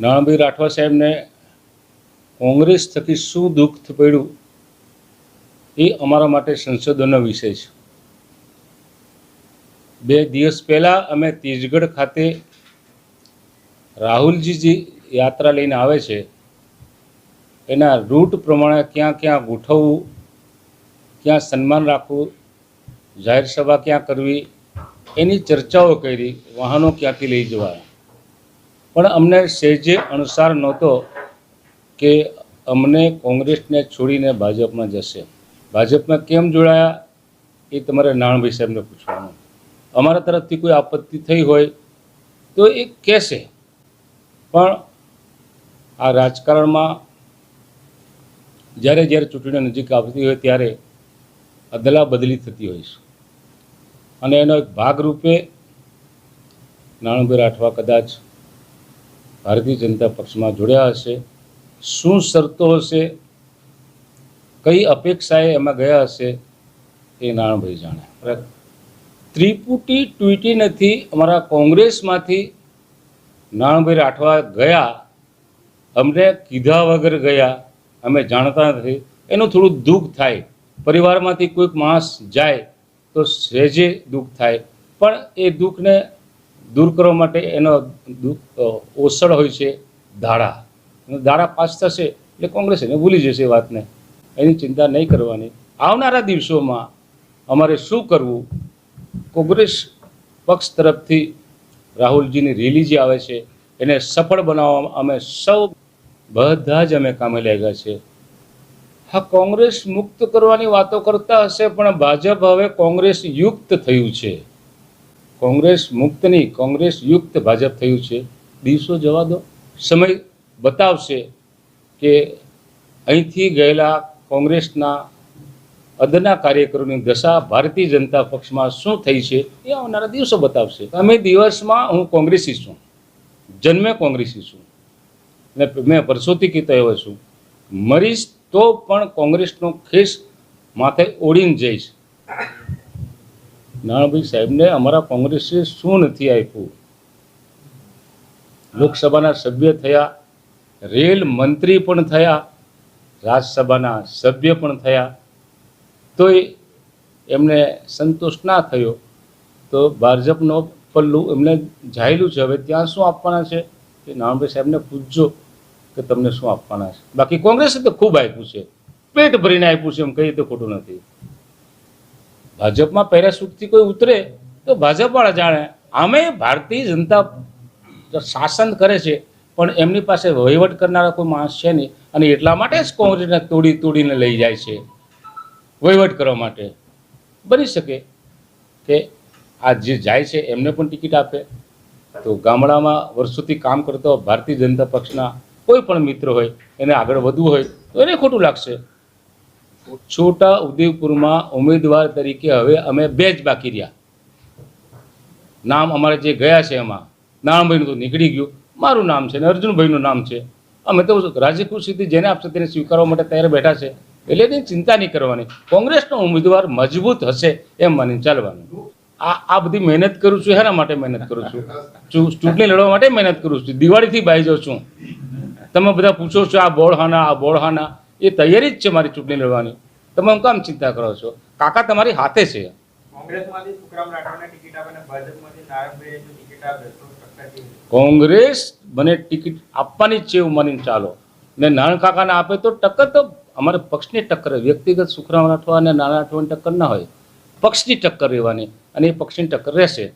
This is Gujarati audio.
નાણાભાઈ રાઠવા સાહેબને કોંગ્રેસ થકી શું દુઃખ પડ્યું એ અમારા માટે સંશોધનનો વિષય છે. બે દિવસ પહેલાં અમે તીજગઢ ખાતે રાહુલજી જે યાત્રા લઈને આવે છે. એના રૂટ પ્રમાણે ક્યાં ક્યાં ગોઠવવું, ક્યાં સન્માન રાખવું, જાહેર સભા ક્યાં કરવી, એની ચર્ચાઓ કરી, વાહનો ક્યાંથી લઈ જવા પણ અમને સહેજે અનુસાર નહોતો કે અમને કોંગ્રેસને છોડીને ભાજપમાં જશે. ભાજપમાં કેમ જોડાયા એ તમારે નાણભાઈ સાહેબને પૂછવાનું. અમારા તરફથી કોઈ આપત્તિ થઈ હોય તો એ કહેશે. પણ આ રાજકારણમાં જ્યારે જ્યારે ચૂંટણીઓ નજીક આવતી હોય ત્યારે અદલા બદલી થતી હોય છે. અને એનો એક ભાગરૂપે નાણભાઈ રાઠવા કદાચ ભારતીય જનતા પક્ષમાં જોડ્યા હશે. શું શરતો હશે? કઈ અપેક્ષાએ એમાં ગયા હશે? એ નાણભાઈ જાણે. ત્રિપુટી ટ્વીટી નથી અમારા કોંગ્રેસમાંથી નાણભાઈ રાઠવા ગયા. અમને કીધા વગર ગયા. અમે જાણતા નથી. એનું થોડું દુઃખ થાય. પરિવારમાંથી કોઈક માણસ જાય તો સહેજે દુઃખ થાય. પણ એ દુઃખને દૂર કરવા માટે એનો અ, હોય છે ધાડા ધાડા પાસ થશે એટલે કોંગ્રેસ એને ભૂલી જશે વાતને. એની ચિંતા નહીં કરવાની. આવનારા દિવસોમાં અમારે શું કરવું? કોંગ્રેસ પક્ષ તરફથી રાહુલજીની રેલી જે આવે છે એને સફળ બનાવવામાં અમે સૌ બધા જ અમે કામે લાગ્યા છે. હા કોંગ્રેસ મુક્ત કરવાની વાતો કરતા હશે પણ ભાજપ હવે કોંગ્રેસ યુક્ત થયું છે. કોંગ્રેસ મુક્ત નહીં કોંગ્રેસ યુક્ત ભાજપ થયું છે. દિવસો જવા દો. સમય બતાવશે કે અહીંથી ગયેલા કોંગ્રેસના અદના કાર્યકરોની દશા ભારતીય જનતા પક્ષમાં શું થઈ છે એ આવનારા દિવસો બતાવશે. અમે દિવસમાં હું કોંગ્રેસી છું. જન્મે કોંગ્રેસી છું. ને મેં પરસોથી કહેતો એવો છું. મરીશ તો પણ કોંગ્રેસનો ખેસ માથે ઓળીને જઈશ નાણાભાઈ સાહેબને અમારા કોંગ્રેસે શું નથી આપ્યું? લોકસભાના સભ્ય થયા, રેલ મંત્રી પણ થયા, રાજ્યસભાના સભ્ય પણ થયા. તોય એમને સંતોષ ના થયો. તો ભાજપનો પલ્લું એમને જાયેલું છે, હવે ત્યાં શું આપવાના છે? કે નાણાભાઈ સાહેબને પૂછજો કે તમને શું આપવાના છે? બાકી કોંગ્રેસે તો ખૂબ આપ્યું છે. પેટ ભરીને આપ્યું છે, એમ કહીએ તો ખોટું નથી. ભાજપમાં પેરાસૂટથી કોઈ ઉતરે તો ભાજપવાળા જાણે. આમે ભારતીય જનતા શાસન કરે છે, પણ એમની પાસે વહીવટ કરનારા કોઈ માણસ છે નહીં અને એટલા માટે જ કોંગ્રેસને તોડી તોડીને લઈ જાય છે વહીવટ કરવા માટે. બની શકે કે આ જે જાય છે એમને પણ ટિકિટ આપે. તો ગામડામાં વર્ષોથી કામ કરતો ભારતીય જનતા પક્ષના કોઈ પણ મિત્ર હોય, એને આગળ વધવું હોય તો એને ખોટું લાગશે. છોટા ઉદેપુરમાં ઉમેદવાર તરીકે હવે અમે બે જ બાકી રહ્યા. નામ અમારે જે ગયા છે એમાં નારાયણભાઈનું તો નીકળી ગયું. મારું નામ છે ને અર્જુનભાઈનું નામ છે. અમે તો ખુશીથી જેને આપશે તેને સ્વીકારવા માટે તૈયાર બેઠા છે. એટલે એની ચિંતા નહીં કરવાની. કોંગ્રેસનો ઉમેદવાર મજબૂત હશે એમ માનીને ચાલવાનું. આ આ બધી મહેનત કરું છું હેના માટે મહેનત કરું છું? ચૂંટણી લડવા માટે મહેનત કરું છું. દિવાળીથી બાઈ જાઉં છું. તમે બધા પૂછો છો આ બોળહાના આ બોળહાના. એ તૈયારી જ છે મારી ચૂંટણી લડવાની. તમે હું કામ ચિંતા કરો છો? કાકા તમારી હાથે છે? કોંગ્રેસ મને ટિકિટ આપવાની છે એવું માનીને ચાલો. ને નારાયણ કાકાને આપે તો ટક્કર તો અમારે પક્ષની ટક્કર વ્યક્તિગત સુખરામ રાઠવા અને નાના રાઠવાની ટક્કર ના હોય. પક્ષની ટક્કર રહેવાની અને એ પક્ષની ટક્કર રહેશે.